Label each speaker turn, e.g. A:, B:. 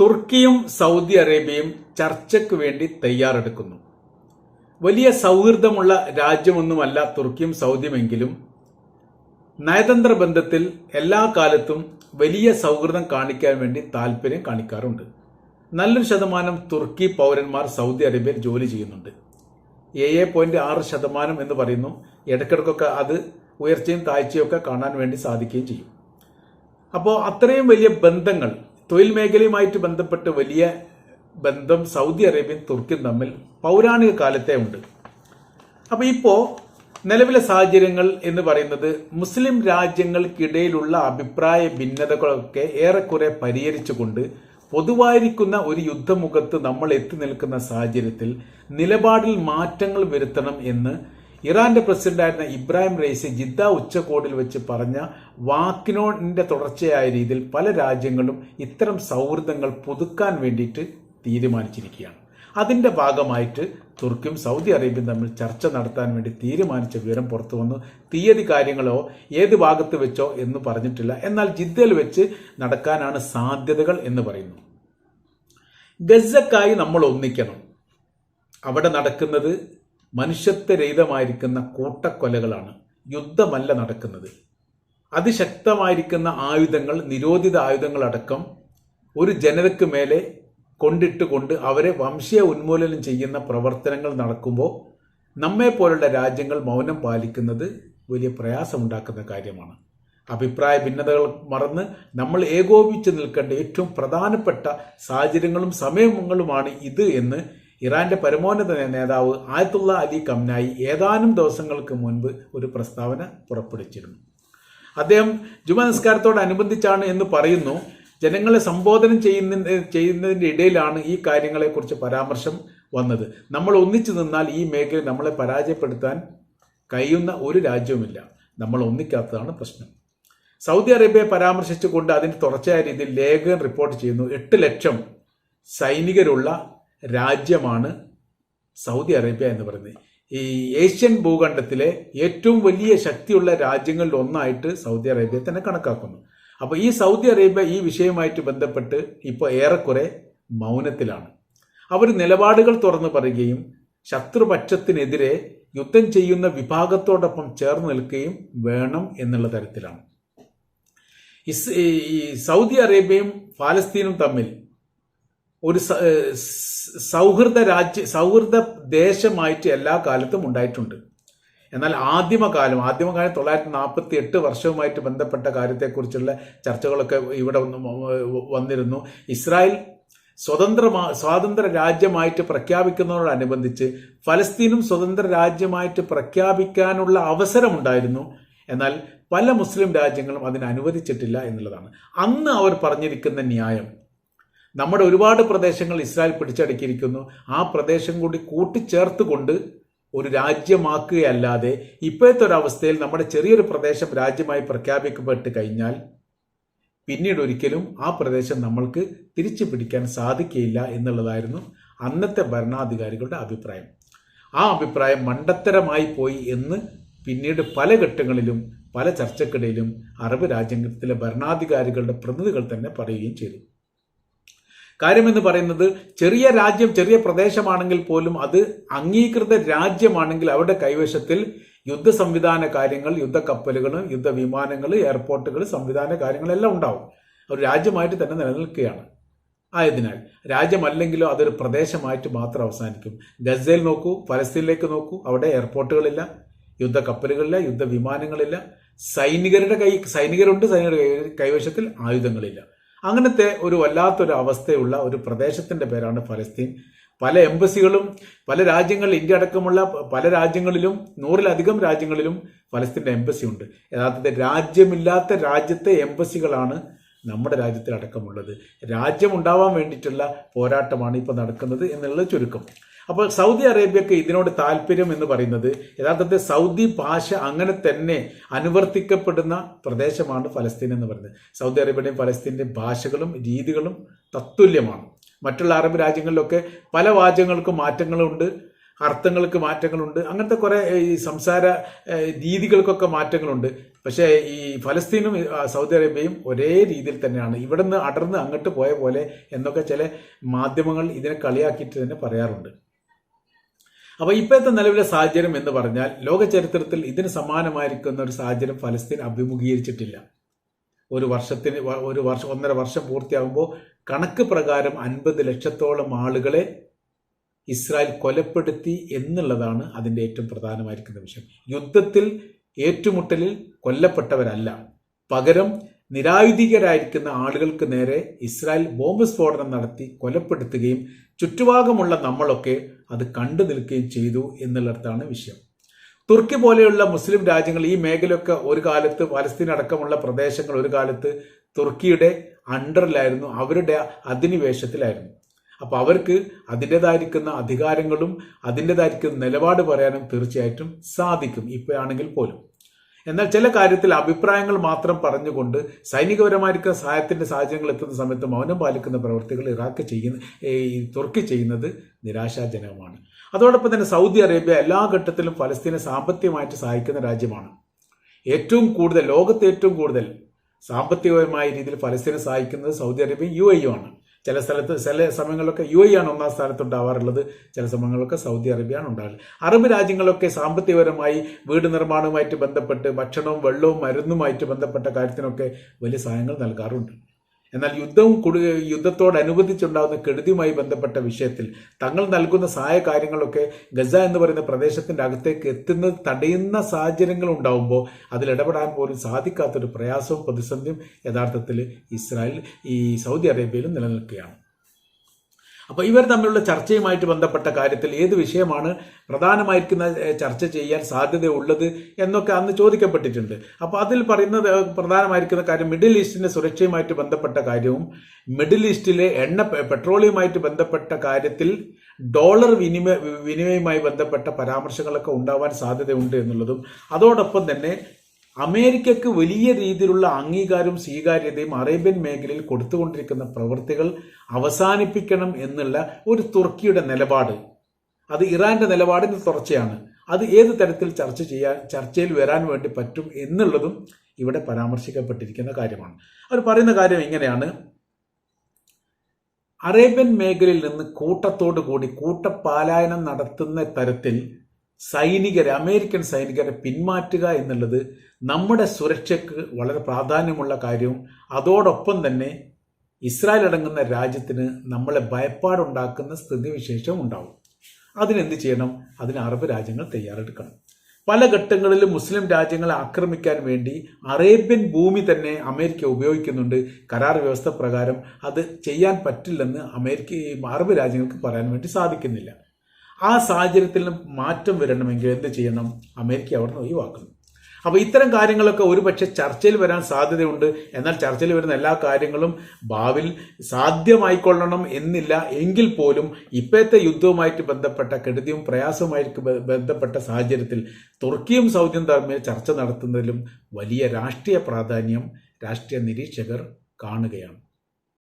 A: തുർക്കിയും Saudi അറേബ്യയും ചർച്ചയ്ക്ക് വേണ്ടി തയ്യാറെടുക്കുന്നു. വലിയ സൗഹൃദമുള്ള രാജ്യമൊന്നുമല്ല തുർക്കിയും സൗദിയുമെങ്കിലും നയതന്ത്ര ബന്ധത്തിൽ എല്ലാ കാലത്തും വലിയ സൗഹൃദം കാണിക്കാൻ വേണ്ടി താല്പര്യം കാണിക്കാറുണ്ട്. നല്ലൊരു ശതമാനം തുർക്കി പൗരന്മാർ സൗദി അറേബ്യയിൽ ജോലി ചെയ്യുന്നുണ്ട്. ഏഴ് പോയിന്റ് ആറ് ശതമാനം എന്ന് പറയുന്നു. ഇടയ്ക്കിടയ്ക്കൊക്കെ അത് ഉയർച്ചയും താഴ്ചയും ഒക്കെ കാണാൻ വേണ്ടി സാധിക്കുകയും ചെയ്യും. അപ്പോൾ അത്രയും വലിയ ബന്ധങ്ങൾ തൊഴിൽ മേഖലയുമായിട്ട് ബന്ധപ്പെട്ട് വലിയ ബന്ധം സൗദി അറേബ്യയും തുർക്കിയും തമ്മിൽ പൗരാണിക കാലത്തെ ഉണ്ട്. അപ്പൊ ഇപ്പോ നിലവിലെ സാഹചര്യങ്ങൾ എന്ന് പറയുന്നത് മുസ്ലിം രാജ്യങ്ങൾക്കിടയിലുള്ള അഭിപ്രായ ഭിന്നതകളൊക്കെ ഏറെക്കുറെ പരിഹരിച്ചുകൊണ്ട് പൊതുവായിരിക്കുന്ന ഒരു യുദ്ധമുഖത്ത് നമ്മൾ എത്തി നിൽക്കുന്ന സാഹചര്യത്തിൽ നിലപാടിൽ മാറ്റങ്ങൾ വരുത്തണം എന്ന് ഇറാന്റെ പ്രസിഡന്റായിരുന്ന ഇബ്രാഹിം റൈസി ജിദ്ദ ഉച്ചകോടിൽ വെച്ച് പറഞ്ഞ വാക്കിനോടിന്റെ തുടർച്ചയായ രീതിയിൽ പല രാജ്യങ്ങളും ഇത്തരം സൗഹൃദങ്ങൾ പുതുക്കാൻ വേണ്ടിയിട്ട് തീരുമാനിച്ചിരിക്കുകയാണ്. അതിന്റെ ഭാഗമായിട്ട് തുർക്കിയും സൗദി അറേബ്യയും തമ്മിൽ ചർച്ച നടത്താൻ വേണ്ടി തീരുമാനിച്ച വിവരം പുറത്തു വന്നു. തീയതി കാര്യങ്ങളോ ഏത് ഭാഗത്ത് വെച്ചോ എന്ന് പറഞ്ഞിട്ടില്ല. എന്നാൽ ജിദ്ദയിൽ വെച്ച് നടക്കാനാണ് സാധ്യതകൾ എന്ന് പറയുന്നു. ഗസക്കായി നമ്മൾ ഒന്നിക്കണം. അവിടെ നടക്കുന്നത് മനുഷ്യത്വരഹിതമായിരിക്കുന്ന കൂട്ടക്കൊലകളാണ് യുദ്ധമല്ല നടക്കുന്നത്. അതിശക്തമായിരിക്കുന്ന ആയുധങ്ങൾ നിരോധിത ആയുധങ്ങളടക്കം ഒരു ജനതയ്ക്ക് മേലെ കൊണ്ടിട്ടുകൊണ്ട് അവരെ വംശീയ ഉന്മൂലനം ചെയ്യുന്ന പ്രവർത്തനങ്ങൾ നടക്കുമ്പോൾ നമ്മെ പോലുള്ള രാജ്യങ്ങൾ മൗനം പാലിക്കുന്നത് വലിയ പ്രയാസമുണ്ടാക്കുന്ന കാര്യമാണ്. അഭിപ്രായ ഭിന്നതകൾ മറന്ന് നമ്മൾ ഏകോപിച്ച് നിൽക്കേണ്ട ഏറ്റവും പ്രധാനപ്പെട്ട സാഹചര്യങ്ങളും സമയങ്ങളുമാണ് ഇത് എന്ന് ഇറാന്റെ പരമോന്നത നേതാവ് ആയത്തുള്ള അലി കംനായി ഏതാനും ദിവസങ്ങൾക്ക് മുൻപ് ഒരു പ്രസ്താവന പുറപ്പെടുവിച്ചിരുന്നു. അദ്ദേഹം ജുമ നിസ്കാരത്തോടനുബന്ധിച്ചാണ് എന്ന് പറയുന്നു ജനങ്ങളെ സംബോധന ചെയ്യുന്ന ചെയ്യുന്നതിന്റെ ഇടയിലാണ് ഈ കാര്യങ്ങളെക്കുറിച്ച് പരാമർശം വന്നത്. നമ്മൾ ഒന്നിച്ചു നിന്നാൽ ഈ മേഖല നമ്മളെ പരാജയപ്പെടുത്താൻ കഴിയുന്ന ഒരു രാജ്യവുമില്ല. നമ്മൾ ഒന്നിക്കാത്തതാണ് പ്രശ്നം. സൗദി അറേബ്യയെ പരാമർശിച്ചുകൊണ്ട് അതിന്റെ തുടർച്ചയായ രീതിയിൽ ലേഖകൻ റിപ്പോർട്ട് ചെയ്യുന്നു എട്ട് ലക്ഷം സൈനികരുള്ള രാജ്യമാണ് സൗദി അറേബ്യ എന്ന് പറയുന്നത്. ഈ ഏഷ്യൻ ഭൂഖണ്ഡത്തിലെ ഏറ്റവും വലിയ ശക്തിയുള്ള രാജ്യങ്ങളിൽ ഒന്നായിട്ട് സൗദി അറേബ്യ തന്നെ കണക്കാക്കുന്നു. അപ്പോൾ ഈ സൗദി അറേബ്യ ഈ വിഷയവുമായിട്ട് ബന്ധപ്പെട്ട് ഇപ്പോൾ ഏറെക്കുറെ മൗനത്തിലാണ്. അവർ നിലപാടുകൾ തുറന്നു പറയുകയും ശത്രുപക്ഷത്തിനെതിരെ യുദ്ധം ചെയ്യുന്ന വിഭാഗത്തോടൊപ്പം ചേർന്ന് നിൽക്കുകയും വേണം എന്നുള്ള തരത്തിലാണ്. ഈ സൗദി അറേബ്യയും ഫാലസ്തീനും തമ്മിൽ ഒരു സൗഹൃദ രാജ്യ സൗഹൃദ ദേശമായിട്ട് എല്ലാ കാലത്തും ഉണ്ടായിട്ടുണ്ട്. എന്നാൽ ആദ്യമകാലം ആദ്യമകാലം തൊള്ളായിരത്തി നാൽപ്പത്തി എട്ട് വർഷവുമായിട്ട് ബന്ധപ്പെട്ട കാര്യത്തെക്കുറിച്ചുള്ള ചർച്ചകളൊക്കെ ഇവിടെ വന്ന് വന്നിരുന്നു. ഇസ്രായേൽ സ്വതന്ത്ര സ്വാതന്ത്ര്യ രാജ്യമായിട്ട് പ്രഖ്യാപിക്കുന്നതോടനുബന്ധിച്ച് ഫലസ്തീനും സ്വതന്ത്ര രാജ്യമായിട്ട് പ്രഖ്യാപിക്കാനുള്ള അവസരമുണ്ടായിരുന്നു. എന്നാൽ പല മുസ്ലിം രാജ്യങ്ങളും അതിന് അനുവദിച്ചിട്ടില്ല എന്നുള്ളതാണ്. അന്ന് അവർ പറഞ്ഞിരിക്കുന്ന ന്യായം നമ്മുടെ ഒരുപാട് പ്രദേശങ്ങൾ ഇസ്രായേൽ പിടിച്ചടക്കിയിരിക്കുന്നു. ആ പ്രദേശം കൂടി കൂട്ടിച്ചേർത്തുകൊണ്ട് ഒരു രാജ്യമാക്കുകയല്ലാതെ ഇപ്പോഴത്തെ ഒരു അവസ്ഥയിൽ നമ്മുടെ ചെറിയൊരു പ്രദേശം രാജ്യമായി പ്രഖ്യാപിക്കപ്പെട്ട് കഴിഞ്ഞാൽ പിന്നീട് ഒരിക്കലും ആ പ്രദേശം നമ്മൾക്ക് തിരിച്ചു പിടിക്കാൻ സാധിക്കുകയില്ല എന്നുള്ളതായിരുന്നു അന്നത്തെ ഭരണാധികാരികളുടെ അഭിപ്രായം. ആ അഭിപ്രായം മണ്ടത്തരമായി പോയി എന്ന് പിന്നീട് പല ഘട്ടങ്ങളിലും പല ചർച്ചക്കിടയിലും അറബ് രാജ്യത്തിലെ ഭരണാധികാരികളുടെ പ്രതിനിധികൾ തന്നെ പറയുകയും ചെയ്തു. കാര്യമെന്ന് പറയുന്നത് ചെറിയ രാജ്യം ചെറിയ പ്രദേശമാണെങ്കിൽ പോലും അത് അംഗീകൃത രാജ്യമാണെങ്കിൽ അവരുടെ കൈവശത്തിൽ യുദ്ധ സംവിധാന കാര്യങ്ങൾ യുദ്ധക്കപ്പലുകൾ യുദ്ധവിമാനങ്ങൾ എയർപോർട്ടുകൾ സംവിധാന കാര്യങ്ങളെല്ലാം ഉണ്ടാവും. ഒരു രാജ്യമായിട്ട് തന്നെ നിലനിൽക്കുകയാണ്. ആയതിനാൽ രാജ്യമല്ലെങ്കിലോ അതൊരു പ്രദേശമായിട്ട് മാത്രം അവസാനിക്കും. ഗസയിൽ നോക്കൂ ഫലസ്തീനിലേക്ക് നോക്കൂ അവിടെ എയർപോർട്ടുകളില്ല യുദ്ധക്കപ്പലുകളില്ല യുദ്ധവിമാനങ്ങളില്ല സൈനികരുടെ കൈ സൈനികരുണ്ട് സൈനികരുടെ കൈവശത്തിൽ ആയുധങ്ങളില്ല. അങ്ങനത്തെ ഒരു വല്ലാത്തൊരു അവസ്ഥയുള്ള ഒരു പ്രദേശത്തിന്റെ പേരാണ് ഫലസ്തീൻ. പല എംബസികളും പല രാജ്യങ്ങളിൽ ഇന്ത്യ അടക്കമുള്ള പല രാജ്യങ്ങളിലും നൂറിലധികം രാജ്യങ്ങളിലും ഫലസ്തീന്റെ എംബസി ഉണ്ട്. യഥാർത്ഥത്തിൽ രാജ്യമില്ലാത്ത രാജ്യത്തെ എംബസികളാണ് നമ്മുടെ രാജ്യത്തിൽ അടക്കമുള്ളത് രാജ്യം ഉണ്ടാവാൻ വേണ്ടിയിട്ടുള്ള പോരാട്ടമാണ് ഇപ്പോൾ നടക്കുന്നത് എന്നുള്ളത് ചുരുക്കം. അപ്പോൾ സൗദി അറേബ്യക്ക് ഇതിനോട് താല്പര്യം എന്ന് പറയുന്നത് യഥാർത്ഥത്തിൽ സൗദി ഭാഷ അങ്ങനെ തന്നെ അനുവർത്തിക്കപ്പെടുന്ന പ്രദേശമാണ് ഫലസ്തീൻ എന്ന് പറയുന്നത്. സൗദി അറേബ്യയുടെയും ഫലസ്തീന്റെയും ഭാഷകളും രീതികളും തത്തുല്യമാണ്. മറ്റുള്ള അറബ് രാജ്യങ്ങളിലൊക്കെ പല വാചകങ്ങൾക്കും മാറ്റങ്ങളുണ്ട് അർത്ഥങ്ങൾക്ക് മാറ്റങ്ങളുണ്ട് അങ്ങനത്തെ കുറെ ഈ സംസാര രീതികൾക്കൊക്കെ മാറ്റങ്ങളുണ്ട്. പക്ഷേ ഈ ഫലസ്തീനും സൗദി അറേബ്യയും ഒരേ രീതിയിൽ തന്നെയാണ്. ഇവിടുന്ന് അടർന്ന് അങ്ങോട്ട് പോയ പോലെ എന്നൊക്കെ ചില മാധ്യമങ്ങൾ ഇതിനെ കളിയാക്കിയിട്ട് തന്നെ പറയാറുണ്ട്. അപ്പൊ ഇപ്പോഴത്തെ നിലവിലെ സാഹചര്യം എന്ന് പറഞ്ഞാൽ ലോക ചരിത്രത്തിൽ ഇതിന് സമാനമായിരിക്കുന്ന ഒരു സാഹചര്യം ഫലസ്തീൻ അഭിമുഖീകരിച്ചിട്ടില്ല. ഒരു വർഷത്തിന് ഒരു വർഷം ഒന്നര വർഷം പൂർത്തിയാകുമ്പോൾ കണക്ക് പ്രകാരം അൻപത് ലക്ഷത്തോളം ആളുകളെ ഇസ്രായേൽ കൊലപ്പെടുത്തി എന്നുള്ളതാണ് അതിന്റെ ഏറ്റവും പ്രധാനമായിരിക്കുന്ന വിഷയം. യുദ്ധത്തിൽ ഏറ്റുമുട്ടലിൽ കൊല്ലപ്പെട്ടവരല്ല. പകരം നിരായുധികരായിരിക്കുന്ന ആളുകൾക്ക് നേരെ ഇസ്രായേൽ ബോംബ് സ്ഫോടനം നടത്തി കൊലപ്പെടുത്തുകയും ചുറ്റുഭാഗമുള്ള നമ്മളൊക്കെ അത് കണ്ടു നിൽക്കുകയും ചെയ്തു എന്നുള്ളതാണ് വിഷയം. തുർക്കി പോലെയുള്ള മുസ്ലിം രാജ്യങ്ങൾ ഈ മേഖലയൊക്കെ ഒരു കാലത്ത് പലസ്തീൻ അടക്കമുള്ള പ്രദേശങ്ങൾ ഒരു കാലത്ത് തുർക്കിയുടെ അണ്ടറിലായിരുന്നു അവരുടെ അധിനിവേശത്തിലായിരുന്നു. അപ്പോൾ അവർക്ക് അതിന്റെതായിരിക്കുന്ന അധികാരങ്ങളും അതിന്റെതായിരിക്കുന്ന നിലപാട് പറയാനും തീർച്ചയായിട്ടും സാധിക്കും. ഇപ്പോഴാണെങ്കിൽ പോലും. എന്നാൽ ചില കാര്യത്തിൽ അഭിപ്രായങ്ങൾ മാത്രം പറഞ്ഞുകൊണ്ട് സൈനികപരമായിരിക്കുന്ന സഹായത്തിന്റെ സാഹചര്യങ്ങൾ എത്തുന്ന സമയത്ത് മൗനം പാലിക്കുന്ന പ്രവൃത്തികൾ ഇറാഖ് ചെയ്യുന്ന ഈ തുർക്കി ചെയ്യുന്നത് നിരാശാജനകമാണ്. അതോടൊപ്പം തന്നെ സൗദി അറേബ്യ എല്ലാ ഘട്ടത്തിലും ഫലസ്തീനെ സാമ്പത്തികമായിട്ട് സഹായിക്കുന്ന രാജ്യമാണ്. ഏറ്റവും കൂടുതൽ ലോകത്ത് ഏറ്റവും കൂടുതൽ സാമ്പത്തികപരമായ രീതിയിൽ ഫലസ്തീനെ സഹായിക്കുന്നത് സൗദി അറേബ്യയും യു എ ആണ്. ചില സ്ഥലത്ത് ചില സമയങ്ങളിലൊക്കെ യു എ ആണ് ഒന്നാം സ്ഥാനത്ത് ഉണ്ടാവാറുള്ളത് ചില സമയങ്ങളിലൊക്കെ സൗദി അറേബ്യയാണ് ഉണ്ടാകുന്നത് അറബ് രാജ്യങ്ങളൊക്കെ സാമ്പത്തികപരമായി വീട് നിർമ്മാണവുമായിട്ട് ബന്ധപ്പെട്ട് ഭക്ഷണവും വെള്ളവും മരുന്നുമായിട്ട് ബന്ധപ്പെട്ട കാര്യത്തിനൊക്കെ വലിയ സഹായങ്ങൾ നൽകാറുണ്ട്. എന്നാൽ യുദ്ധവും കുടു യുദ്ധത്തോടനുബന്ധിച്ചുണ്ടാകുന്ന കെടുതിയുമായി ബന്ധപ്പെട്ട വിഷയത്തിൽ തങ്ങൾ നൽകുന്ന സഹായ കാര്യങ്ങളൊക്കെ ഗസ എന്ന് പറയുന്ന പ്രദേശത്തിന്റെ അകത്തേക്ക് എത്തുന്നത് തടയുന്ന സാഹചര്യങ്ങൾ ഉണ്ടാവുമ്പോൾ അതിൽ ഇടപെടാൻ പോലും സാധിക്കാത്തൊരു പ്രയാസവും പ്രതിസന്ധിയും യഥാർത്ഥത്തിൽ ഇസ്രായേൽ ഈ സൗദി അറേബ്യയിലും നിലനിൽക്കുകയാണ്. അപ്പോൾ ഇവർ തമ്മിലുള്ള ചർച്ചയുമായിട്ട് ബന്ധപ്പെട്ട കാര്യത്തിൽ ഏത് വിഷയമാണ് പ്രധാനമായിരിക്കുന്ന ചർച്ച ചെയ്യാൻ സാധ്യതയുള്ളത് എന്നൊക്കെ അന്ന് ചോദിക്കപ്പെട്ടിട്ടുണ്ട്. അപ്പോൾ അതിൽ പറയുന്നത് പ്രധാനമായിരിക്കുന്ന കാര്യം മിഡിൽ ഈസ്റ്റിന്റെ സുരക്ഷയുമായിട്ട് ബന്ധപ്പെട്ട കാര്യവും മിഡിൽ ഈസ്റ്റിലെ എണ്ണ പെട്രോളിയവുമായിട്ട് ബന്ധപ്പെട്ട കാര്യത്തിൽ ഡോളർ വിനിമയ വിനിമയവുമായി ബന്ധപ്പെട്ട പരാമർശങ്ങളൊക്കെ ഉണ്ടാവാൻ സാധ്യതയുണ്ട് എന്നുള്ളതും അതോടൊപ്പം തന്നെ അമേരിക്കക്ക് വലിയ രീതിയിലുള്ള അംഗീകാരവും സ്വീകാര്യതയും അറേബ്യൻ മേഖലയിൽ കൊടുത്തുകൊണ്ടിരിക്കുന്ന പ്രവൃത്തികൾ അവസാനിപ്പിക്കണം എന്നുള്ള ഒരു തുർക്കിയുടെ നിലപാട്. അത് ഇറാന്റെ നിലപാടിന് തുടർച്ചയാണ്. അത് ഏത് തരത്തിൽ ചർച്ച ചെയ്യാൻ ചർച്ചയിൽ വരാൻ വേണ്ടി പറ്റും എന്നുള്ളതും ഇവിടെ പരാമർശിക്കപ്പെട്ടിരിക്കുന്ന കാര്യമാണ്. അവർ പറയുന്ന കാര്യം ഇങ്ങനെയാണ്. അറേബ്യൻ മേഖലയിൽ നിന്ന് കൂട്ടത്തോടു കൂടി കൂട്ടപാലായനം നടത്തുന്ന തരത്തിൽ സൈനികരെ അമേരിക്കൻ സൈനികരെ പിന്മാറ്റുക എന്നുള്ളത് നമ്മുടെ സുരക്ഷയ്ക്ക് വളരെ പ്രാധാന്യമുള്ള കാര്യവും അതോടൊപ്പം തന്നെ ഇസ്രായേൽ അടങ്ങുന്ന രാജ്യത്തിന് നമ്മളെ ഭയപ്പാടുണ്ടാക്കുന്ന സ്ഥിതിവിശേഷം ഉണ്ടാവും. അതിനെന്ത് ചെയ്യണം? അതിന് അറബ് രാജ്യങ്ങൾ തയ്യാറെടുക്കണം. പല ഘട്ടങ്ങളിലും മുസ്ലിം രാജ്യങ്ങളെ ആക്രമിക്കാൻ വേണ്ടി അറേബ്യൻ ഭൂമി തന്നെ അമേരിക്ക ഉപയോഗിക്കുന്നുണ്ട്. കരാർ വ്യവസ്ഥ പ്രകാരം അത് ചെയ്യാൻ പറ്റില്ലെന്ന് അമേരിക്ക അറബ് രാജ്യങ്ങൾക്ക് പറയാൻ വേണ്ടി സാധിക്കുന്നില്ല. ആ സാഹചര്യത്തിൽ മാറ്റം വരണമെങ്കിൽ എന്ത് ചെയ്യണം? അമേരിക്ക അവിടുന്ന് ഒഴിവാക്കണം. അപ്പോൾ ഇത്തരം കാര്യങ്ങളൊക്കെ ഒരുപക്ഷെ ചർച്ചയിൽ വരാൻ സാധ്യതയുണ്ട്. എന്നാൽ ചർച്ചയിൽ വരുന്ന എല്ലാ കാര്യങ്ങളും ഭാവിൽ സാധ്യമായിക്കൊള്ളണം എന്നില്ല എങ്കിൽ പോലും ഇപ്പോഴത്തെ യുദ്ധവുമായിട്ട് ബന്ധപ്പെട്ട കെടുതിയും പ്രയാസവുമായിട്ട് ബന്ധപ്പെട്ട സാഹചര്യത്തിൽ തുർക്കിയും സൗദിയും തമ്മിൽ ചർച്ച നടത്തുന്നതിലും വലിയ രാഷ്ട്രീയ പ്രാധാന്യം രാഷ്ട്രീയ നിരീക്ഷകർ കാണുകയാണ്.